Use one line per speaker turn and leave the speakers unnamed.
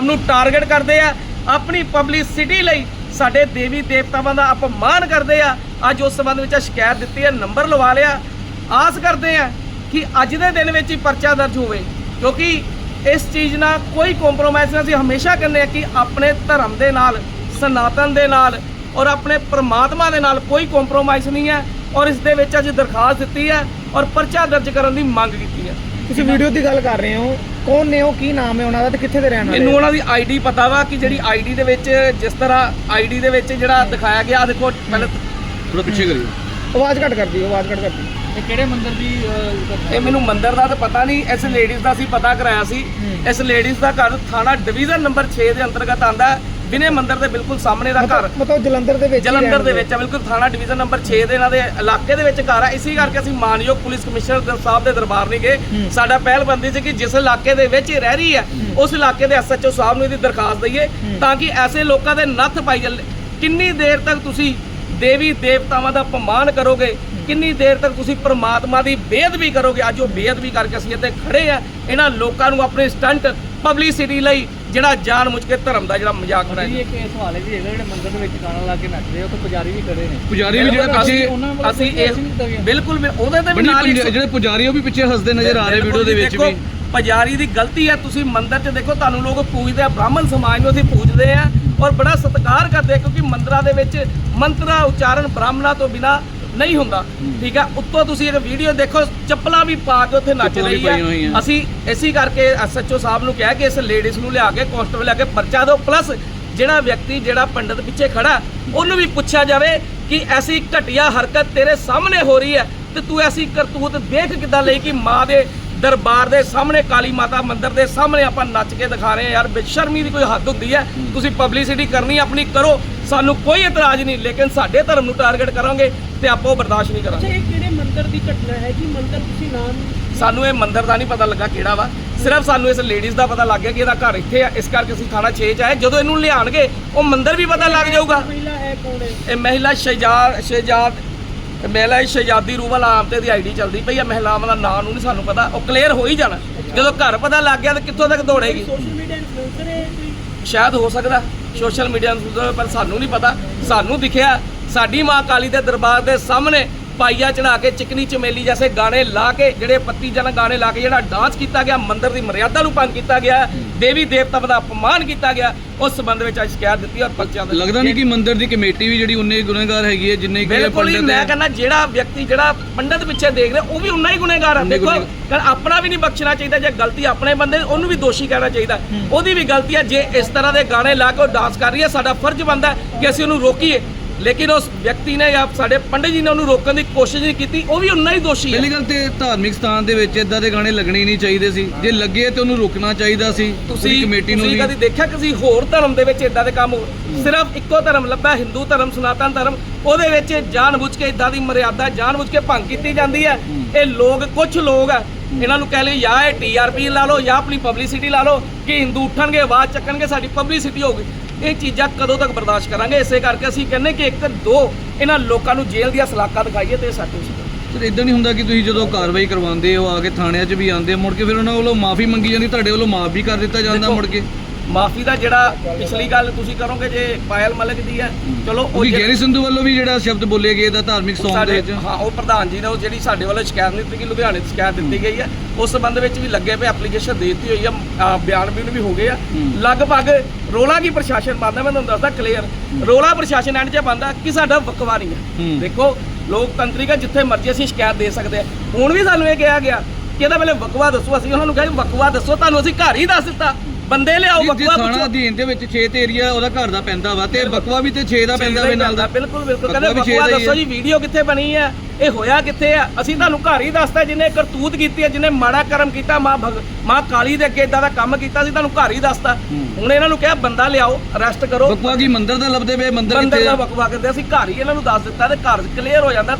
ਨੂੰ ਟਾਰਗੇਟ ਕਰਦੇ ਆ, ਆਪਣੀ ਪਬਲਿਸਿਟੀ ਲਈ ਸਾਡੇ ਦੇਵੀ ਦੇਵਤਾਵਾਂ ਦਾ ਅਪਮਾਨ ਕਰਦੇ ਆ। ਅੱਜ ਉਸ ਸੰਬੰਧ ਵਿੱਚ ਸ਼ਿਕਾਇਤ ਦਿੱਤੀ ਹੈ ਨੰਬਰ ਲਵਾ ਲਿਆ। ਆਸ ਕਰਦੇ ਆ ਕਿ ਅੱਜ ਦੇ ਦਿਨ ਵਿੱਚ ਹੀ ਪਰਚਾ ਦਰਜ ਹੋਵੇ, ਕਿਉਂਕਿ ਇਸ ਚੀਜ਼ ਨਾਲ ਕੋਈ ਕੰਪਰੋਮਾਈਜ਼ ਨਹੀਂ। ਅਸੀਂ ਹਮੇਸ਼ਾ ਕਹਿੰਦੇ ਆ ਕਿ ਆਪਣੇ ਧਰਮ ਦੇ ਨਾਲ, ਸਨਾਤਨ ਦੇ ਨਾਲ ਔਰ ਆਪਣੇ ਪ੍ਰਮਾਤਮਾ ਦੇ ਨਾਲ ਕੋਈ ਕੰਪਰੋਮਾਈਜ਼ ਨਹੀਂ ਹੈ। ਔਰ ਇਸ ਦੇ ਵਿੱਚ ਅੱਜ ਦਰਖਾਸਤ ਦਿੱਤੀ ਹੈ ਔਰ ਪਰਚਾ ਦਰਜ ਕਰਨ ਦੀ ਮੰਗ ਕੀਤੀ
ਤੁਸੀਂ ਵੀਡੀਓ ਦੀ ਗੱਲ ਕਰ ਰਹੇ ਹੋ ਕੌਣ ਨੇ ਉਹ ਕੀ ਨਾਮ ਹੈ ਉਹਨਾਂ ਦਾ ਤੇ ਕਿੱਥੇ ਦੇ ਰਹਿਣ ਵਾਲੇ
ਮੈਨੂੰ ਉਹਨਾਂ ਦੀ ਆਈਡੀ ਪਤਾ ਵਾ ਕਿ ਜਿਹੜੀ ਆਈਡੀ ਦੇ ਵਿੱਚ ਜਿਸ ਤਰ੍ਹਾਂ ਆਈਡੀ ਦੇ ਵਿੱਚ ਜਿਹੜਾ ਦਿਖਾਇਆ ਗਿਆ ਆਹ ਦੇਖੋ ਪਹਿਲਾਂ
ਥੋੜਾ ਪਿੱਛੇ ਕਰਿਓ।
ਆਵਾਜ਼ ਘੱਟ ਕਰਦੀ ਆਵਾਜ਼ ਘੱਟ ਕਰਦੀ।
ਇਹ ਕਿਹੜੇ ਮੰਦਿਰ ਦੀ
ਇਹ ਮੈਨੂੰ ਮੰਦਿਰ ਦਾ ਤਾਂ ਪਤਾ ਨਹੀਂ ਇਸ ਲੇਡੀਜ਼ ਦਾ ਅਸੀਂ ਪਤਾ ਕਰਾਇਆ ਸੀ। ਇਸ ਲੇਡੀਜ਼ ਦਾ ਘਰ ਥਾਣਾ ਡਿਵੀਜ਼ਨ ਨੰਬਰ 6 ਦੇ ਅੰਤਰਗਤ ਆਂਦਾ ਵਿਨੇ ਮੰਦਿਰ ਦੇ ਬਿਲਕੁਲ ਸਾਹਮਣੇ ਦਾ ਘਰ।
ਮਤਲਬ ਜਲੰਧਰ ਦੇ ਵਿੱਚ
ਜਲੰਧਰ ਦੇ। ਵਿੱਚ ਆ ਬਿਲਕੁਲ ਥਾਣਾ ਡਿਵੀਜ਼ਨ ਨੰਬਰ 6 ਦੇ ਇਹਨਾਂ ਦੇ ਇਲਾਕੇ ਦੇ ਵਿੱਚ ਘਰ ਆ। ਇਸੇ ਕਰਕੇ ਅਸੀਂ ਮਾਨਯੋਗ ਪੁਲਿਸ ਕਮਿਸ਼ਨਰ ਸਾਹਿਬ ਦੇ ਦਰਬਾਰ ਨਹੀਂ ਗਏ ਸਾਡਾ ਪਹਿਲ ਬੰਦੀ ਸੀ ਕਿ ਜਿਸ ਇਲਾਕੇ ਦੇ ਵਿੱਚ ਰਹਿ ਰਹੀ ਹੈ ਉਸ ਇਲਾਕੇ ਦੇ ਐਸਐਚਓ ਸਾਹਿਬ ਨੂੰ ਇਹਦੀ ਦਰਖਾਸਤ ਦਈਏ ਤਾਂ ਕਿ ਐਸੇ ਲੋਕਾਂ ਦੇ ਨੱਥ ਪਾਈ ਜਾਵੇ ਕਿੰਨੀ ਦੇਰ ਤੱਕ ਤੁਸੀਂ ਦੇਵੀ ਦੇਵਤਾਵਾਂ ਦਾ ਅਪਮਾਨ ਕਰੋਗੇ? ਕਿੰਨੀ ਦੇਰ ਤੱਕ ਤੁਸੀਂ ਪ੍ਰਮਾਤਮਾ ਦੀ ਬੇਅਦਬੀ ਕਰੋਗੇ? ਅੱਜ ਉਹ ਬੇਅਦਬੀ ਕਰਕੇ ਅਸੀਂ ਇੱਥੇ ਖੜੇ ਆ। ਇਹਨਾਂ ਲੋਕਾਂ ਨੂੰ ਆਪਣੇ ਸਟੰਟ ਪਬਲਿਸਿਟੀ ਲਈ ਜਿਹੜਾ ਜਾਣ ਮੁੱਝ ਕੇ ਧਰਮ ਦਾ ਜਿਹੜਾ ਮਜ਼ਾਕ ਬਣਾਇਆ
ਜੀ ਇੱਕ ਇਹ ਸਵਾਲ ਹੈ ਜੀ ਹੈਗਾ ਜਿਹੜੇ ਮੰਦਿਰ ਦੇ ਵਿੱਚ ਗਾਣਾ ਲਾ ਕੇ ਨੱਚ ਰਹੇ ਹੋ ਤਾਂ ਪੁਜਾਰੀ ਵੀ ਖੜੇ ਨੇ।
ਪੁਜਾਰੀ ਵੀ ਜਿਹੜਾ
ਅਸੀਂ
ਨਹੀਂ ਕੀਤਾ
ਬਿਲਕੁਲ ਉਹਦੇ ਤੇ ਵੀ ਨਾਲ
ਜਿਹੜੇ ਪੁਜਾਰੀ ਉਹ ਵੀ ਪਿੱਛੇ ਹੱਸਦੇ ਨਜ਼ਰ ਆ ਰਹੇ ਵੀਡੀਓ ਦੇ ਵਿੱਚ ਵੀ।
ਪੁਜਾਰੀ ਦੀ ਗਲਤੀ ਹੈ ਤੁਸੀਂ ਮੰਦਿਰ 'ਚ ਦੇਖੋ ਤੁਹਾਨੂੰ ਲੋਕ ਪੂਜਦੇ ਆ ਬ੍ਰਾਹਮਣ ਸਮਾਜ ਨੂੰ ਅਸੀਂ ਪੂਜਦੇ ਆ ਔਰ ਬੜਾ ਸਤਿਕਾਰ ਕਰਦੇ ਕਿਉਂਕਿ ਮੰਦਿਰਾਂ ਦੇ ਵਿੱਚ ਮੰਤਰਾ ਉਚਾਰਨ ਬ੍ਰਾਹਮਣਾਂ ਤੋਂ ਬਿਨਾ ਨਹੀਂ ਹੁੰਦਾ। ਠੀਕ ਹੈ ਉੱਤੋਂ ਤੁਸੀਂ ਇਹ ਵੀਡੀਓ ਦੇਖੋ ਚੱਪਲਾਂ ਵੀ ਪਾ ਕੇ ਉੱਥੇ ਨੱਚ ਰਹੀ। ਹੈ ਅਸੀਂ ਇਸੇ ਕਰਕੇ ਐਸਐਚਓ ਸਾਹਿਬ ਨੂੰ ਕਿਹਾ ਕਿ ਇਸ ਲੇਡੀਜ਼ ਨੂੰ ਲਿਆ ਕੇ ਕਾਂਸਟੇਬਲ ਲਿਆ ਕੇ ਪਰਚਾ ਦਿਓ। ਪਲੱਸ ਜਿਹੜਾ ਵਿਅਕਤੀ ਜਿਹੜਾ ਪੰਡਤ ਪਿੱਛੇ ਖੜਾ ਉਹਨੂੰ ਵੀ ਪੁੱਛਿਆ ਜਾਵੇ ਕਿ ਐਸੀ ਘਟੀਆ ਹਰਕਤ ਤੇਰੇ ਸਾਹਮਣੇ ਹੋ ਰਹੀ ਹੈ ਤੇ ਤੂੰ ਐਸੀ ਕਰਤੂਤ ਦੇਖ ਕਿੱਦਾਂ ਲਈ ਕਿ ਮਾਂ ਦੇ ਦਰਬਾਰ ਦੇ ਸਾਹਮਣੇ ਕਾਲੀ ਮਾਤਾ ਮੰਦਿਰ ਦੇ ਸਾਹਮਣੇ ਆਪਾਂ ਨੱਚ ਕੇ ਦਿਖਾ ਰਹੇ ਹਾਂ। ਯਾਰ ਬੇਸ਼ਰਮੀ ਦੀ ਕੋਈ ਹੱਦ ਹੁੰਦੀ ਹੈ। ਤੁਸੀਂ ਪਬਲਿਸਿਟੀ ਕਰਨੀ ਆਪਣੀ ਕਰੋ। ਸਾਨੂੰ ਕੋਈ ਇਤਰਾਜ਼ ਨਹੀਂ ਲੇਕਿਨ ਸਾਡੇ ਧਰਮ ਨੂੰ ਟਾਰਗੇਟ ਕਰੋਗੇ ਤੇ ਆਪਾਂ ਉਹ ਬਰਦਾਸ਼ਤ ਨਹੀਂ ਕਰਾਂਗੇ।
ਇਹ ਕਿਹੜੇ ਮੰਦਿਰ ਦੀ ਘਟਨਾ ਹੈ ਜੀ? ਮੰਦਿਰ ਤੁਸੀਂ ਨਾਮ
ਸਾਨੂੰ ਇਹ ਮੰਦਿਰ ਦਾ ਨਹੀਂ ਪਤਾ ਲੱਗਾ ਕਿਹੜਾ ਵਾ। ਸਿਰਫ ਸਾਨੂੰ ਇਸ ਲੇਡੀਜ਼ ਦਾ ਪਤਾ ਲੱਗ ਗਿਆ ਕਿ ਇਹਦਾ ਘਰ ਇੱਥੇ ਆ। ਇਸ ਕਰਕੇ ਅਸੀਂ ਥਾਣਾ 6 ਚ ਆਏ। ਜਦੋਂ ਇਹਨੂੰ ਲਿਆਣਗੇ ਉਹ ਮੰਦਿਰ ਵੀ ਪਤਾ ਲੱਗ ਜਾਊਗਾ।
ਮਹਿਲਾ ਹੈ ਕੌਣ ਹੈ?
ਇਹ ਮਹਿਲਾ ਸ਼ਹਿਜਾਦ ਸ਼ਹਿਜਾਦ ਮਹਿਲਾ ਸ਼ਹਿਜਾਦੀ ਰੂਵਲ ਆਮ ਤੇ ਦੀ ਆਈਡੀ ਚੱਲਦੀ ਪਈ ਆ ਮਹਿਲਾਵਾਂ ਦਾ ਨਾਂ ਨੂੰ ਨਹੀਂ ਸਾਨੂੰ ਪਤਾ। ਉਹ ਕਲੀਅਰ ਹੋ ਹੀ ਜਾਣਾ। ਜਦੋਂ ਘਰ ਪਤਾ ਲੱਗ ਗਿਆ ਤਾਂ ਕਿੱਥੋਂ ਤੱਕ ਦੌੜੇਗੀ?
ਸੋਸ਼ਲ ਮੀਡੀਆ ਇਨਫਲੂਐਂਸਰ ਹੈ ਕੋਈ?
ਸ਼ਾਇਦ ਹੋ ਸਕਦਾ। ਸੋਸ਼ਲ ਮੀਡੀਆ ਨੂੰ ਪਰ ਸਾਨੂੰ ਨਹੀਂ ਪਤਾ। ਸਾਨੂੰ ਦਿਖਿਆ ਸਾਡੀ ਮਾਂ ਕਾਲੀ ਦੇ ਦਰਬਾਰ ਦੇ ਸਾਹਮਣੇ ਪਾਈਆ ਚੜਾ ਕੇ ਚਿਕਨੀ ਚਮੇਲੀ ਜੈਸੇ ਗਾਣੇ ਲਾ ਕੇ ਜਿਹੜੇ ਪੱਤੀ ਜਨ ਗਾਣੇ ਲਾ ਕੇ ਜਿਹੜਾ ਡਾਂਸ ਕੀਤਾ ਗਿਆ ਮੰਦਿਰ ਦੀ ਮਰਿਆਦਾ ਨੂੰ ਭੰਗ ਕੀਤਾ ਗਿਆ ਦੇਵੀ ਦੇਵਤਾ ਦਾ ਅਪਮਾਨ ਕੀਤਾ ਗਿਆ ਉਸ ਸੰਬੰਧ ਵਿੱਚ ਅੱਜ ਸ਼ਿਕਾਇਤ ਦਿੱਤੀ ਔਰ ਪਰਚਾ
ਲੱਗਦਾ ਨਹੀਂ ਕਿ ਮੰਦਿਰ ਦੀ ਕਮੇਟੀ ਵੀ ਜਿਹੜੀ ਉਨੇ ਗੁਨਾਹਗਾਰ ਹੈਗੀ ਹੈ ਜਿੰਨੇ ਕਿ
ਬਿਲਕੁਲ ਹੀ
ਪੰਡਿਤ
ਮੈਂ ਕਹਿੰਦਾ ਜਿਹੜਾ ਵਿਅਕਤੀ ਜਿਹੜਾ ਪੰਡਤ ਪਿੱਛੇ ਦੇਖ ਰਿਹਾ ਉਹ ਵੀ ਉਨਾ ਹੀ ਗੁਨੇਗਾਰ ਹੈ ਦੇਖੋ ਆਪਣਾ ਵੀ ਨਹੀਂ ਬਖਸ਼ਣਾ ਚਾਹੀਦਾ ਜੇ ਗਲਤੀ ਆਪਣੇ ਬੰਦੇ ਉਹਨੂੰ ਵੀ ਦੋਸ਼ੀ ਕਹਿਣਾ ਚਾਹੀਦਾ। ਉਹਦੀ ਵੀ ਗਲਤੀ ਹੈ ਜੇ ਇਸ ਤਰ੍ਹਾਂ ਦੇ ਗਾਣੇ ਲਾ ਕੇ ਉਹ ਡਾਂਸ ਕਰ ਰਹੀ ਹੈ ਸਾਡਾ ਫਰਜ਼ ਬਣਦਾ ਹੈ ਕਿ ਅਸੀਂ ਉਹਨੂੰ ਰੋਕੀਏ। ਲੇਕਿਨ ਉਸ ਵਿਅਕਤੀ ਨੇ ਜਾਂ ਸਾਡੇ ਪੰਡਿਤ ਜੀ ਨੇ ਉਹਨੂੰ ਰੋਕਣ ਦੀ ਕੋਸ਼ਿਸ਼ ਨਹੀਂ ਕੀਤੀ ਉਹ ਵੀ ਉਨਾ ਹੀ ਦੋਸ਼ੀ ਹੈ
ਪਹਿਲੀ ਗੱਲ ਤੇ ਧਾਰਮਿਕ ਸਥਾਨ ਦੇ ਵਿੱਚ ਇਦਾਂ ਦੇ ਗਾਣੇ ਲੱਗਣੇ ਹੀ ਨਹੀਂ ਚਾਹੀਦੇ ਸੀ। ਜੇ ਲੱਗੇ ਤੇ ਉਹਨੂੰ ਰੋਕਣਾ ਚਾਹੀਦਾ ਸੀ
ਤੁਸੀਂ
ਕਮੇਟੀ ਨੂੰ
ਤੁਸੀਂ
ਵੀ।
ਕਦੀ ਦੇਖਿਆ ਕਿਸੇ ਹੋਰ ਧਰਮ ਦੇ ਵਿੱਚ ਇਦਾਂ ਦੇ ਕੰਮ? ਹੋ- ਸਿਰਫ ਇੱਕੋ ਧਰਮ ਲੱਭਾ ਹਿੰਦੂ ਧਰਮ ਸਨਾਤਨ ਧਰਮ ਉਹਦੇ ਵਿੱਚ ਜਾਣਬੁੱਝ ਕੇ ਇਦਾਂ ਦੀ ਮਰਿਆਦਾ ਜਾਣਬੁੱਝ ਕੇ ਭੰਗ ਕੀਤੀ ਜਾਂਦੀ ਹੈ। ਇਹ ਲੋਕ ਕੁਝ ਲੋਕ ਆ ਇਹਨਾਂ ਨੂੰ ਕਹਿ ਲਈ ਜਾਂ ਇਹ ਟੀਆਰਪੀ ਲਾ ਲਓ ਜਾਂ ਆਪਣੀ ਪਬਲਿਸਿਟੀ ਲਾ ਲਓ ਕਿ ਹਿੰਦੂ ਉੱਠਣਗੇ ਆਵਾਜ਼ ਚੱਕਣਗੇ ਸਾਡੀ ਪਬਲਿਸਿਟੀ ਹੋਊਗੀ। ਇਹ ਚੀਜ਼ਾਂ ਕਦੋਂ ਤੱਕ ਬਰਦਾਸ਼ਤ ਕਰਾਂਗੇ? ਇਸੇ ਕਰਕੇ ਅਸੀਂ ਕਹਿੰਦੇ ਕਿ ਇੱਕ ਦੋ ਇਹਨਾਂ ਲੋਕਾਂ ਨੂੰ ਜੇਲ੍ਹ ਦੀਆਂ ਸਲਾਖਾਂ ਦਿਖਾਈਏ ਤੇ ਸਾਡੇ
ਸਰ ਇਦਾਂ ਨਹੀਂ ਹੁੰਦਾ ਕਿ ਤੁਸੀਂ ਜਦੋਂ ਕਾਰਵਾਈ ਕਰਵਾਉਂਦੇ ਹੋ ਆ ਕੇ ਥਾਣਿਆਂ 'ਚ ਵੀ ਆਉਂਦੇ ਮੁੜ ਕੇ ਫਿਰ ਉਹਨਾਂ ਵੱਲੋਂ ਮਾਫੀ ਮੰਗੀ ਜਾਂਦੀ ਤੁਹਾਡੇ ਵੱਲੋਂ ਮਾਫ ਵੀ ਕਰ ਦਿੱਤਾ ਜਾਂਦਾ ਮੁੜ ਕੇ?
ਮਾਫੀ ਦਾ ਜਿਹੜਾ ਪਿਛਲੀ ਗੱਲ ਤੁਸੀਂ ਕਰੋਗੇ ਜੇ ਪਾਇਲ ਮਲਕ ਦੀ ਹੈ ਚਲੋ
ਉਹ
ਜੇ-
ਗੈਰੀ ਸੰਧੂ ਵੱਲੋਂ ਵੀ ਜਿਹੜਾ ਸ਼ਬਦ ਬੋਲੇ ਗਏ ਦਾ ਧਾਰਮਿਕ ਸੌਂਗ ਦੇ ਵਿੱਚ।
ਹਾਂ ਉਹ ਪ੍ਰਧਾਨ ਜੀ ਨੇ ਉਹ ਜਿਹੜੀ ਸਾਡੇ ਵੱਲੋਂ ਸ਼ਿਕਾਇਤ ਦਿੱਤੀ ਗਈ ਲੁਧਿਆਣੇ 'ਚ ਸ਼ਿਕਾਇਤ ਦਿੱਤੀ ਗਈ ਹੈ ਉਸ ਸੰਬੰਧ ਵਿੱਚ ਵੀ ਲੱਗੇ ਪਏ ਐਪਲੀਕੇਸ਼ਨ ਦੇ ਦਿੱਤੀ ਹੋਈ ਆ ਬਿਆਨ ਵੀ ਵੀ ਹੋ ਗਏ ਆ। ਲਗਭਗ ਰੋਲਾ ਕੀ ਪ੍ਰਸ਼ਾਸਨ ਪਾਉਂਦਾ ਮੈਂ ਤੁਹਾਨੂੰ ਦੱਸਦਾ ਕਲੀਅਰ ਰੋਲਾ ਪ੍ਰਸ਼ਾਸਨ ਐਂਡ 'ਚ ਪਾਉਂਦਾ ਕਿ ਸਾਡਾ ਵਕਵਾ ਨਹੀਂ ਹੈ। ਦੇਖੋ ਲੋਕਤੰਤਰਿਕ ਜਿੱਥੇ ਮਰਜ਼ੀ ਅਸੀਂ ਸ਼ਿਕਾਇਤ ਦੇ ਸਕਦੇ ਆ ਹੁਣ ਵੀ ਸਾਨੂੰ ਇਹ ਕਿਹਾ ਗਿਆ ਕਿ ਇਹਦਾ ਪਹਿਲੇ ਵਕਵਾ ਦੱਸੋ ਅਸੀਂ ਉਹਨਾਂ ਨੂੰ ਕਿਹਾ ਵਕਵਾ ਦੱਸੋ ਤੁਹਾਨੂੰ ਅਸੀਂ ਘਰ ਹੀ ਦੱਸ ਦਿੱਤਾ। ਬੰਦੇ ਲਿਆਓ
ਜੇ
ਵਕਵਾ
ਥਾਣਾ
ਪੁੱਛੋ।
ਅਧੀਨ ਦੇ ਵਿੱਚ 6 ਤੇ ਏਰੀਆ ਉਹਦਾ ਘਰ ਦਾ ਪੈਂਦਾ ਵਾ ਤੇ ਬਕਵਾ ਵੀ ਤੇ 6 ਦਾ ਪੈਂਦਾ ਵੇ ਨਾਲ ਦਾ।
ਬਿਲਕੁਲ ਬਿਲਕੁਲ।
ਬਕਵਾ
ਕਹਿੰਦੇ ਬਕਵਾ ਦੱਸੋ। ਜੀ ਵੀਡੀਓ ਕਿੱਥੇ ਬਣੀ ਹੈ ਇਹ ਹੋਇਆ ਕਿੱਥੇ ਆ? ਅਸੀਂ ਤੁਹਾਨੂੰ ਘਰ ਹੀ ਦੱਸਤਾ ਜਿਹਨੇ ਕਰਤੂਤ ਕੀਤੀ ਹੈ ਜਿਹਨੇ ਮਾੜਾ ਕਰਮ ਕੀਤਾ ਮਾਂ ਭਗ ਮਾਂ ਕਾਲੀ ਦੇ ਅੱਗੇ ਇਦਾਂ ਦਾ ਕੰਮ ਕੀਤਾ ਸੀ ਤੁਹਾਨੂੰ ਘਰ ਹੀ ਦੱਸਤਾ। ਹੁਣ ਇਹਨਾਂ ਨੂੰ ਕਿਹਾ ਬੰਦਾ ਲਿਆਓ ਅਰੈਸਟ ਕਰੋ।
ਬਕਵਾ ਕੀ ਮੰਦਿਰ ਦਾ ਲੱਭਦੇ ਵੇ ਮੰਦਿਰ
ਬੰਦਰ
ਕਿੱਥੇ
ਦਾ ਬਕਵਾ ਕਰਦੇ ਅਸੀਂ ਘਰ ਹੀ ਇਹਨਾਂ ਨੂੰ ਦੱਸ ਦਿੱਤਾ ਤੇ ਘਰ ਕਲੀਅਰ ਹੋ ਜਾਂਦਾ।